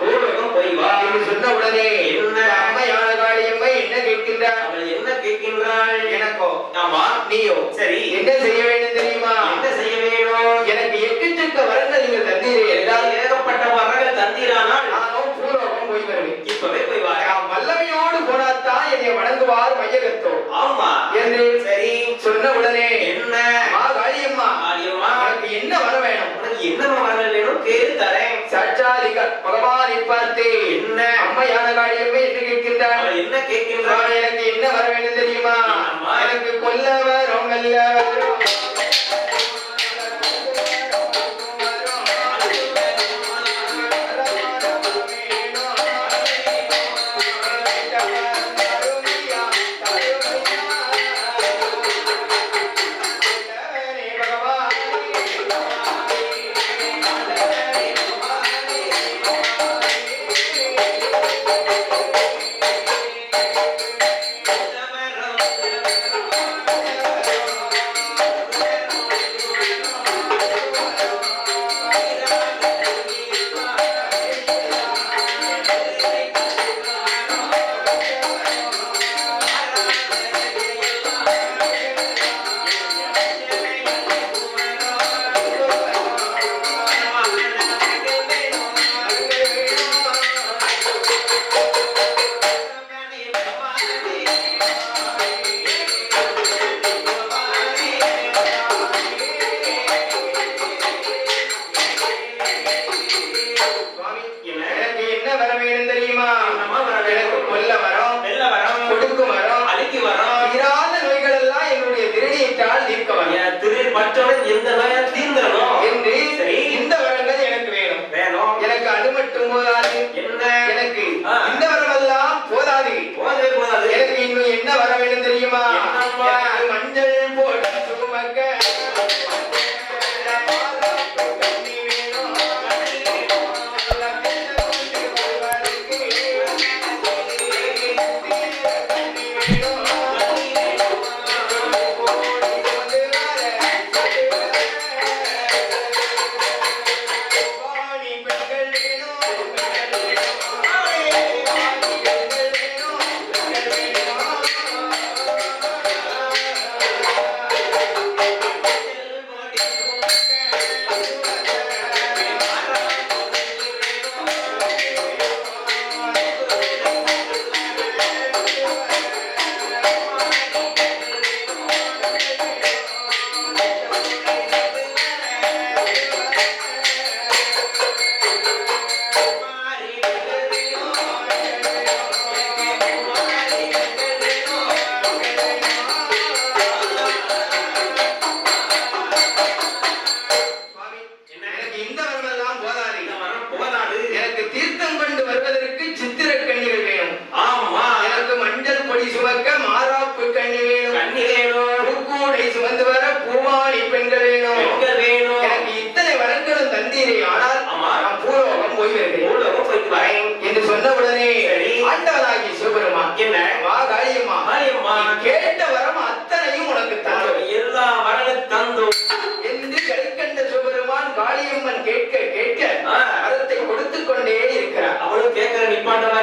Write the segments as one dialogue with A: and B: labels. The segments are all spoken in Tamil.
A: பூலோகம் போய் வா.
B: என்று சொன்ன உடனே
A: என்ன?
B: அம்மையான காளியம்மை என்ன கேட்கின்றார்
A: அவள் என்ன கேட்கின்றாள்?
B: எனக்கோ?
A: ஆமா.
B: நீயோ?
A: சரி.
B: என்ன செய்ய வேண்டும் தெரியுமா?
A: என்ன செய்ய வேணும்
B: எனக்கு எக்கச்சக்க வரங்கள் நீங்கள் தந்தீரே. என்றால்
A: ஏகப்பட்ட வரங்கள் தந்தீரானால்?
B: நானும் பூலோகம் போய் வருவேன்.
A: இப்பவே போய் வா.
B: வல்லமையோடு போனாத்தான் என்னை வணங்குவார் மையகத்தோ
A: ஆமா.
B: என்று
A: சரி.
B: சொன்ன உடனே
A: என்ன?
B: காளியம்மா உனக்கு என்ன வர வேணும்?
A: என்ன வரங்கள் வேணும் கேட்டு தரேன்.
B: சாட்சாதிக பகவானை பார்த்து
A: என்ன?
B: அம்மையான காளியம்மை என்று கேட்கின்றார்.
A: என்ன கேட்கின்றாள்?
B: எனக்கு என்ன வர வேண்டும் தெரியுமா? எனக்கு கொல்ல வரும் நல்ல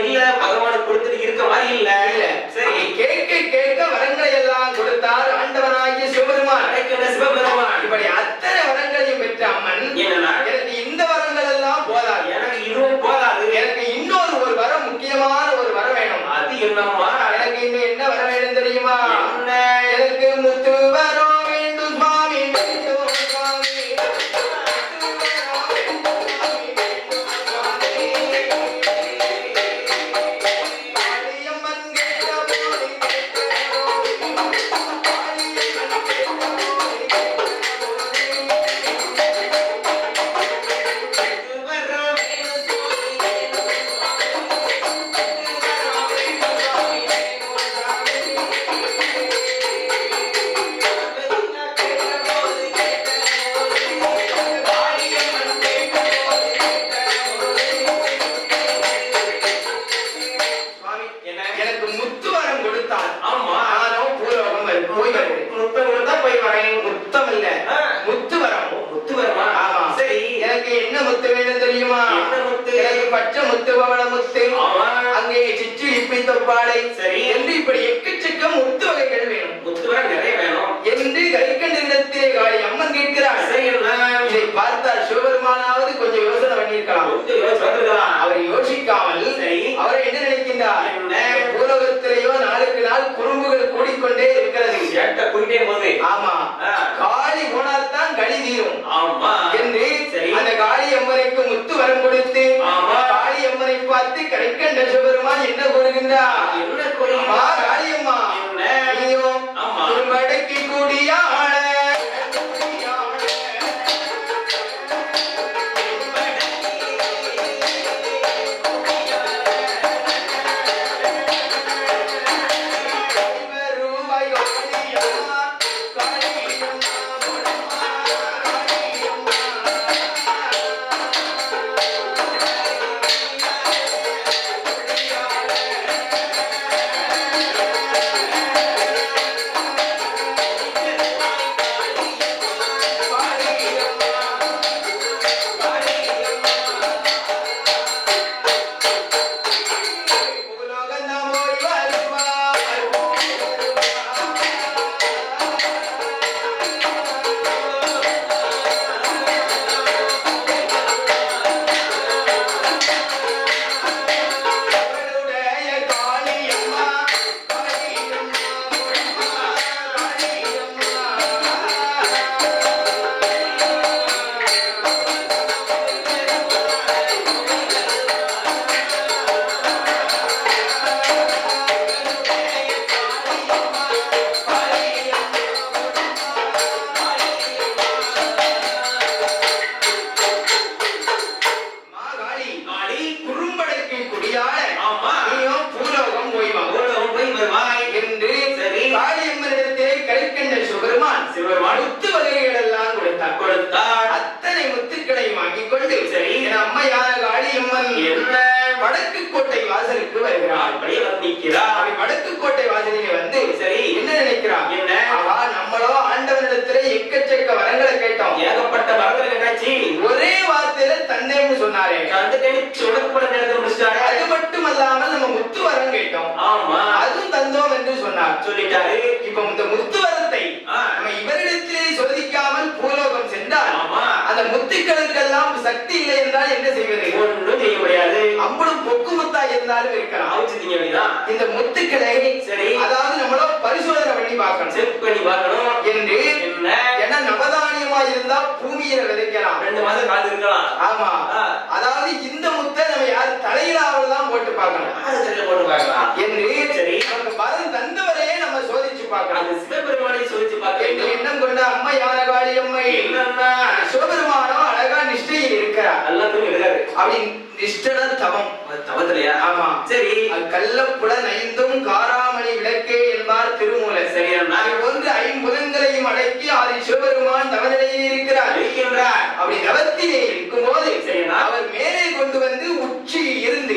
B: இல்ல பகவான் கொடுத்துட்டு
A: இருக்க மாதிரி
B: இல்ல. இல்ல
A: சரி கேட்க
B: கேட்க வரங்களை எல்லாம் கொடுத்தார் ஆண்டவனாகிய சிவபெருமான்.
A: அடைக்கிற சிவபெருமான். இப்படி அத்தனை வரங்களையும் பெற்ற
B: அம்மன்.
A: எனக்கு
B: இந்த வரங்கள் எல்லாம்
A: போதாது.
B: எனக்கு இதுவும் போதாது. எனக்கு
A: இன்னொரு
B: ஒரு வரம் முக்கியமான
A: ஒரு வர வேணும். அது என்னம்மா?
B: எனக்கு இன்னும் என்ன வர வேணும் தெரியுமா?
A: என்ன?
B: எனக்கு முத்து வரும். எனக்கு பச்சை முத்து பவள முத்து. அங்கே சிச்சு இப்பி தொப்பாடை
A: சரி.
B: என்று இப்படி எக்கச்சக்க முத்து வகைகள் வேணும்.
A: முத்து நிறைய வேணும்.
B: என்று கரிக்கண்டிடத்திலே காளி அம்மன் கேட்கிறார் இதை பார்த்தால் சிவபெருமானாவது கொஞ்சம் யோசனை பண்ணியிருக்கலாம். அவர் யோசிக்காமல். அவரை என்ன நினைக்கின்றார்?
A: என்ன?
B: பூலோகத்திலேயோ நாளுக்கு நாள் குறும்புகள் கூடிக்கொண்டே இருக்கிறது. ஆமா. காளி போனால்தான் களி தீரும்.
A: ஆமா.
B: என்று
A: சரி.
B: அந்த காளி அம்மனுக்கு முத்து வரம் கொடுத்து
A: ஆமா.
B: காளி அம்மனை பார்த்து கரைக்கண்ட சிவபெருமான் என்ன கூறுகின்றார்
A: என்ன
B: அம்மா காளியம்மா
A: என்ன?
B: நீயும்
A: ஆமா.
B: திருமடக்கி வடக்கு கோட்டை வாசலுக்கு வருகிறார்
A: அப்படியே
B: அப்படி வடக்கு கோட்டை வாசலிலே வந்து
A: சரி.
B: என்ன நினைக்கிறான்
A: என்ன?
B: ஆகா நம்மளோ ஆண்டவனிடத்திலே எக்கச்சக்க வரங்களை கேட்டோம்.
A: ஏகப்பட்ட வரங்கள் என்னாச்சு
B: ஒரே வார்த்தையில தன்னேன்னு சொன்னாரே.
A: அந்த கூட நேரத்தில் முடிச்சிட்டாரு.
B: அது மட்டுமல்லாமல் நம்ம முத்து வரம் கேட்டோம்.
A: ஆமா.
B: அதுவும் தந்தோம் என்று சொன்னார்.
A: சொல்லிட்டாரு.
B: இப்ப இந்த முத்து வரத்தை. நம்ம இவரிடத்திலே சோதிக்காமல் பூலோகம் முத்துக்களுக்கெல்லாம் சக்தி இல்லை என்றால் என்ன செய்வது?
A: ஒண்ணும் செய்ய முடியாது.
B: அம்பளும் பொக்கு முத்தா இருந்தாலும் இருக்கலாம்.
A: திங்க வேண்டியதான்
B: இந்த முத்துக்களை
A: சரி.
B: அதாவது நம்மளோ பரிசோதனை பண்ணி பார்க்கணும்.
A: செக் பண்ணி பார்க்கணும்.
B: என்று
A: என்ன?
B: ஏன்னா நவதானியமா இருந்தா பூமியில விதைக்கலாம்.
A: ரெண்டு மாசம் காத்து இருக்கலாம்.
B: ஆமா. அதாவது இந்த முத்தை நம்ம யார் தலையிலாவில் தான் போட்டு பார்க்கணும்.
A: போட்டு பார்க்கலாம்?
B: என்று
A: சரி.
B: நமக்கு வரம் தந்தவரையே நம்ம சோதிச்சு பார்க்கணும்.
A: அந்த சிவபெருமானை சோதிச்சு பார்க்க
B: என்று
A: வேண்டும்.
B: எண்ணம் கொண்ட அம்மை
A: என்னன்னா
B: சிவபெருமானோ அழகா நிஷ்டையில் இருக்கிறார்.
A: தூங்கி இருக்காரு.
B: அப்படி நிஷ்டன தவம்.
A: தவத்திலையா?
B: ஆமா.
A: சரி.
B: கள்ளப்புடன் ஐந்தும் காராமணி விளக்கே என்பார் திருமூலர்.
A: சரி அண்ணா.
B: அது போன்று ஐம்புலங்களையும் அடக்கி ஆதி சிவபெருமான் தவநிலையில் இருக்கிறார்.
A: இருக்கின்றார்
B: அப்படி தவத்திலே இருக்கும்போது
A: சரிண்ணா.
B: அவர் மேலே கொண்டு வந்து உச்சியில் இருந்து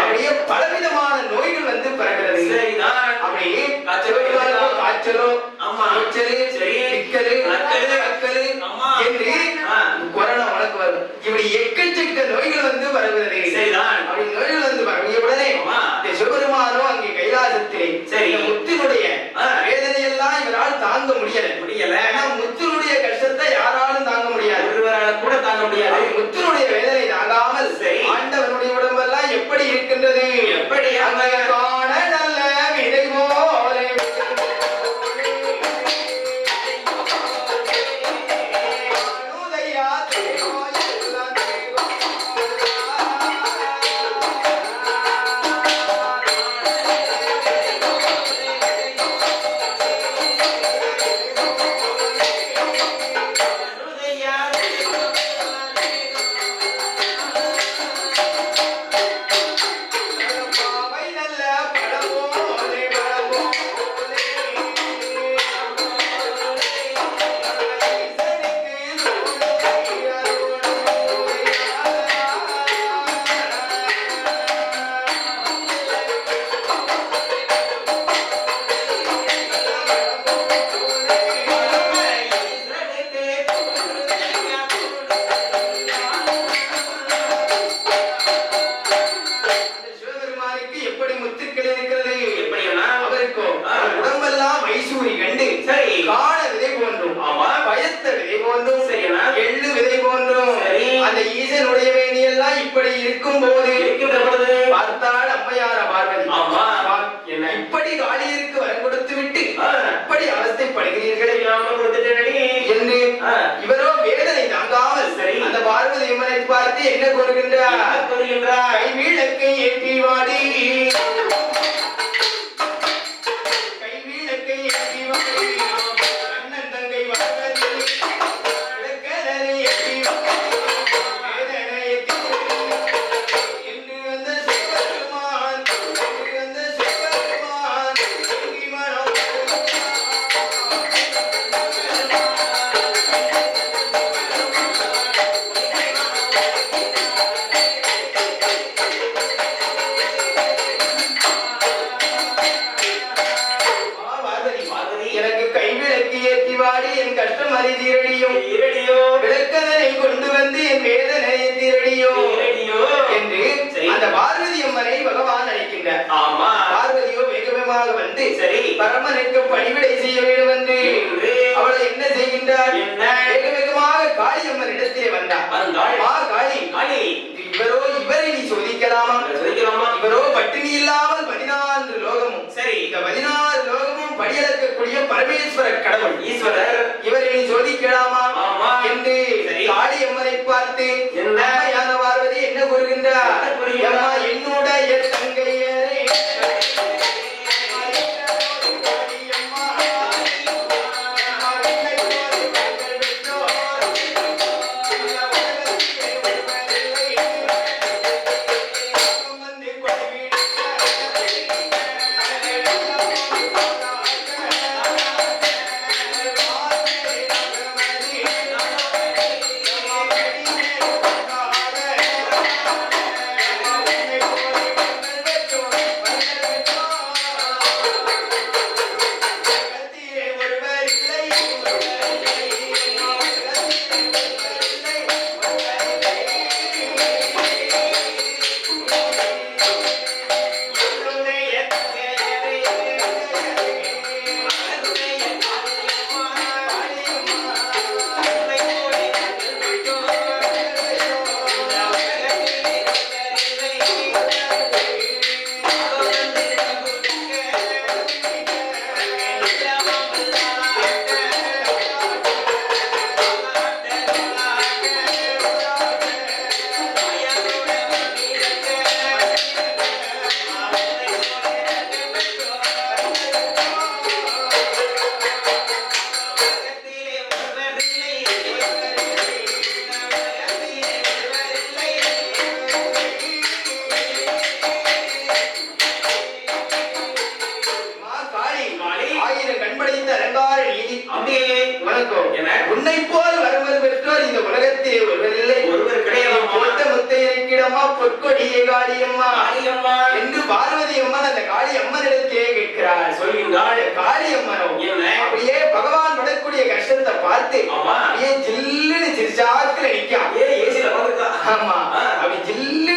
A: அப்படியே
B: பலவிதமான நோய்கள் வந்து
A: பிறக்கிறது
B: அப்படியே
A: காய்ச்சலோ
B: காய்ச்சலு
A: சிக்கலு
B: நக்கலு என்று கொரோனா வழக்கு வரும். இப்படி எக்கச்சக்க நோய்கள் வந்து
A: வருகிறது.
B: அப்படி நோய்கள் வந்து உடனே சிவபெருமானோ அங்கே கைலாசத்திலே எப்படி அங்க காணல
A: এটি
B: பரமனுக்கு பணிவிடை செய்ய வேண்டும் என்று அவளை என்ன செய்கின்றார்? வேக வேகமாக காளியம்மன் இடத்திலே வந்தார். மா காளி.
A: காளி.
B: இவரோ இவரை நீ சோதிக்கலாமா இவரோ பட்டினி இல்லாமல் பதினாறு லோகமும்
A: சரி.
B: இந்த பதினாறு லோகமும் படியளக்கக்கூடிய பரமேஸ்வர கடவுள்.
A: ஈஸ்வரர்.
B: இவரை நீ சோதிக்கலாமா என்று காளியம்மனை பார்த்து
A: என்ன?
B: யான பார்வதி என்ன கூறுகின்றார்? என்னோட என் தங்கையரே
A: வணங்கும்
B: உன்னை போல் வருவர் பெற்றோர் இந்த உலகத்தில் ஒருவர் இல்லை.
A: ஒருவர் கிடையாது
B: கொடுத்த முத்தையனுக்கிடமா பொற்கொடியே காளியம்மா.
A: காளியம்மா.
B: என்று பார்வதி அம்மன் அந்த காளியம்மனிடத்தே கேட்கிறார்
A: சொல்கின்றாள். காளியம்மனோ
B: அப்படியே பகவான் படக்கூடிய கஷ்டத்தை பார்த்து அப்படியே ஜில்லுன்னு சிரிச்சாக்கில்
A: நிற்கிறான்
B: ஆமா. அப்படி
A: ஜில்லு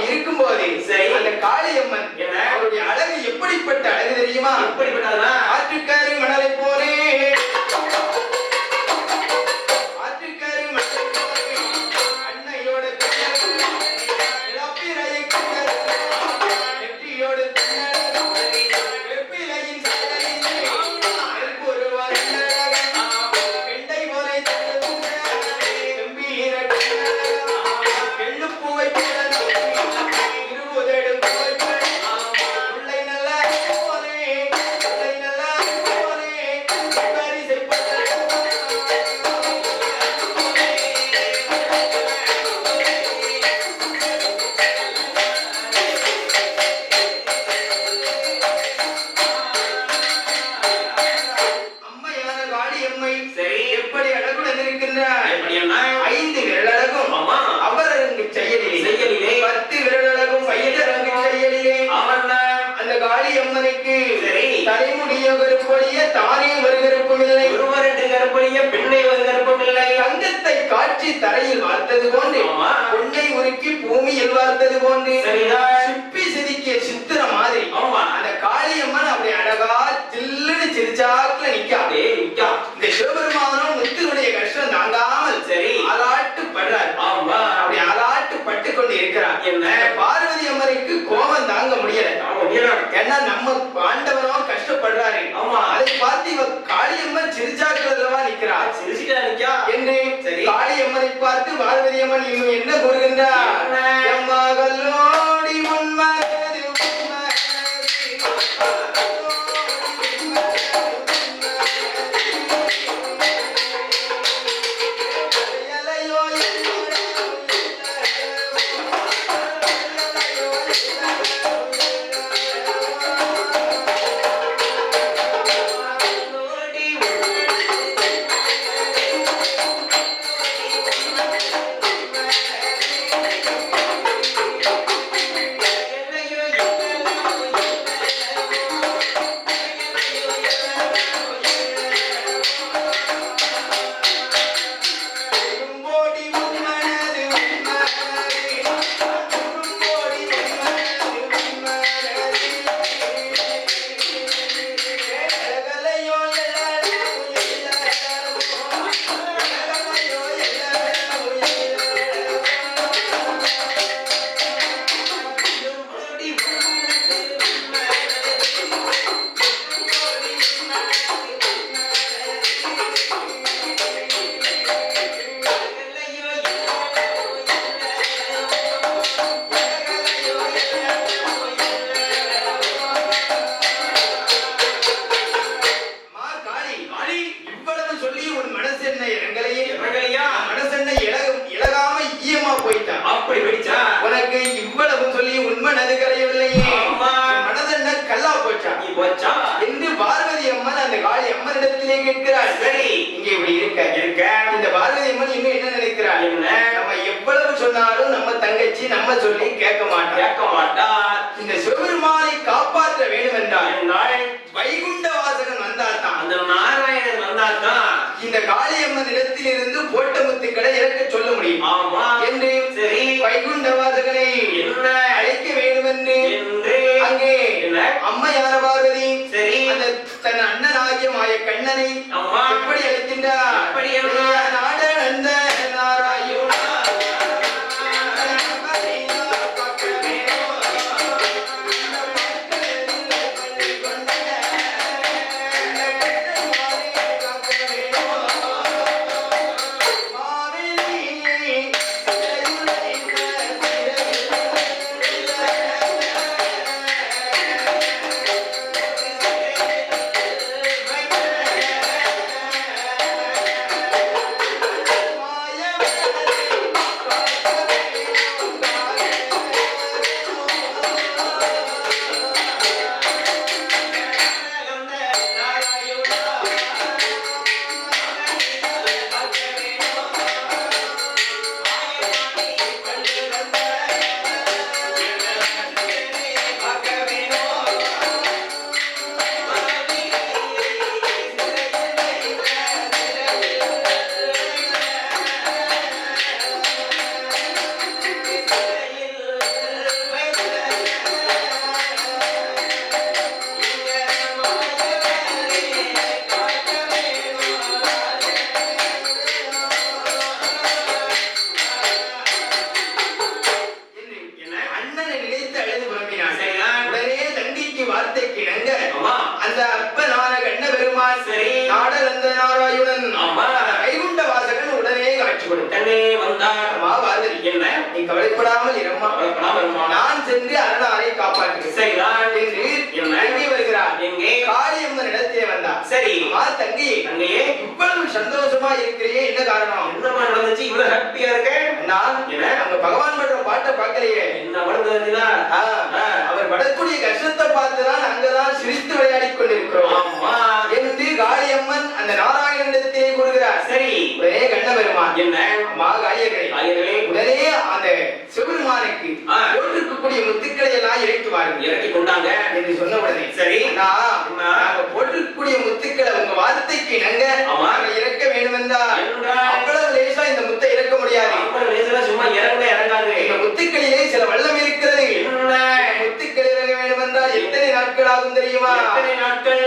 B: அப்படி இருக்கும்போது
A: சரி.
B: அந்த காளியம்மன்? அவருடைய அழகு எப்படிப்பட்ட அழகு தெரியுமா
A: எப்படிப்பட்டதுன்னா
B: ஆற்றுக்காரி மணலை போலே
A: சரி.
B: தலைமுடிய கருப்பொழிய தானே வருகருப்பும் இல்லை
A: ஒருவர் என்று கற்பழிய பெண்ணை ஒரு கற்பம் இல்லை
B: தங்கத்தை காட்சி தரையில் வார்த்தது போன்று. பொன்னை உருக்கி பூமியில் வார்த்தது போன்று. சிப்பி செதுக்கிய சித்திர மாதிரி. அந்த காளியம்மன் அப்படி அழகா ஜில்லுன்னு சிரிச்சாக்குல நிக்கா.
A: அப்படியே நிக்கா
B: இந்த சிவபெருமானும் முத்தினுடைய கஷ்டம் தாங்காமல்
A: சரி
B: ஆலாட்டு படுறார்
A: ஆமா
B: அப்படி ஆலாட்டு பட்டு கொண்டு இருக்கிறார்.
A: என்ன?
B: பார்வதி அம்மனுக்கு கோபம் தாங்க முடியல. ஏன்னா நம்ம ஆண்டவனோ கஷ்டப்படுறாரு.
A: ஆமா.
B: அதை பார்த்து இவ காளியம்மன் சிரிச்சாக்குறதுலவா நிக்கிறார்
A: சிரிச்சிட்டா நிக்கா?
B: என்று
A: சரி.
B: காளியம்மனை பார்த்து பார்வதி அம்மன் இன்னும் என்ன கூறுகின்றார்?
A: என்ன
B: இறங்கலையே
A: இறங்கலையா?
B: மனசு என்ன இலகும் இலகாம ஈயமா போயிட்டான்
A: அப்படி வெடிச்சா
B: உனக்கு இவ்வளவு சொல்லி உன் மனது கரையவில்லையே
A: ஆமா.
B: உன் மனது என்ன கல்லா போச்சா
A: நீ போச்சா
B: என்று பார்வதி அம்மன் அந்த காளி அம்மனிடத்திலே கேட்கிறாள்
A: சரி
B: இங்க இப்படி இருக்க
A: இருக்க.
B: இந்த பார்வதி அம்மன் இன்னும் என்ன நினைக்கிறாள்?
A: என்ன?
B: நம்ம எவ்வளவு சொன்னாலும் நம்ம தங்கச்சி நம்ம சொல்லி கேட்க மாட்டா.
A: கேட்க மாட்டார்
B: இந்த சிவபெருமானை காப்பாற்ற வேண்டும் என்றால் வைகுண்ட வாசகன் வந்தால்தான்.
A: அந்த நாராயணன் வந்தாதான்
B: இந்த காளியம்மன் இடத்திலிருந்து போட்ட முத்துக்களை இறக்க சொல்ல முடியும்.
A: ஆமா.
B: என்று
A: சரி.
B: வைகுண்ட வாசகனை
A: என்ன?
B: அழைக்க வேண்டும் என்று அங்கே அம்மையார பார்வதி
A: சரி.
B: அந்த தன் அண்ணனாகிய மாய கண்ணனை எப்படி அழைக்கின்றார்.
A: வார்த்தைக்கு இணங்க
B: அந்த அப்பனான கண்ண பெருமாள்
A: சரி
B: நாடரந்த நாராயுடன் கைகுண்ட வாசகன் உடனே காட்சி கொடுத்தனே
A: வந்தார். என்ன
B: நீ கவலைப்படாமல் இரம்மா.
A: கவலைப்படாமல்
B: நான் சென்று அருணாரை காப்பாற்றுகிறேன்
A: சரிதான்
B: என்று
A: என்ன?
B: வருகிறார்.
A: எங்கே?
B: காளியம்மன் இடத்திலே வந்தார்.
A: சரி.
B: வா தங்கி.
A: தங்கையே.
B: இவ்வளவு சந்தோஷமா இருக்கிறியே என்ன காரணம்?
A: என்னமா நடந்துச்சு? இவ்வளவு ஹாப்பியா
B: இருக்கேன்
A: நான்
B: அவங்க பகவான் பண்ற பாட்டை பார்க்கலையே.
A: என்ன
B: மனதுனா அவர் படக்கூடிய கஷ்டத்தை பார்த்துதான் அங்கதான் சிரித்து விளையாடி கொண்டிருக்கிறோம். என்று காளியம்மன் அந்த நாராயணத்தை கொடுக்கிறார்
A: சரி.
B: உடனே கண்ண பெருமான்
A: என்ன?
B: அம்மா காளியர்களே உடனே அந்த சிவபெருமானுக்கு போட்டிருக்கக்கூடிய முத்துக்களை எல்லாம் இறக்குவார்கள்
A: இறக்கி கொண்டாங்க.
B: என்று சொன்ன உடனே
A: சரி.
B: நான்
A: போட்டிருக்கக்கூடிய
B: முத்துக்களை உங்க வார்த்தைக்கு நன்றி சில வல்லம் இருக்கிறது முத்துக்கள் இறங்க வேண்டும் என்றால் எத்தனை நாட்கள் ஆகும் தெரியுமா? எத்தனை
A: நாட்கள்?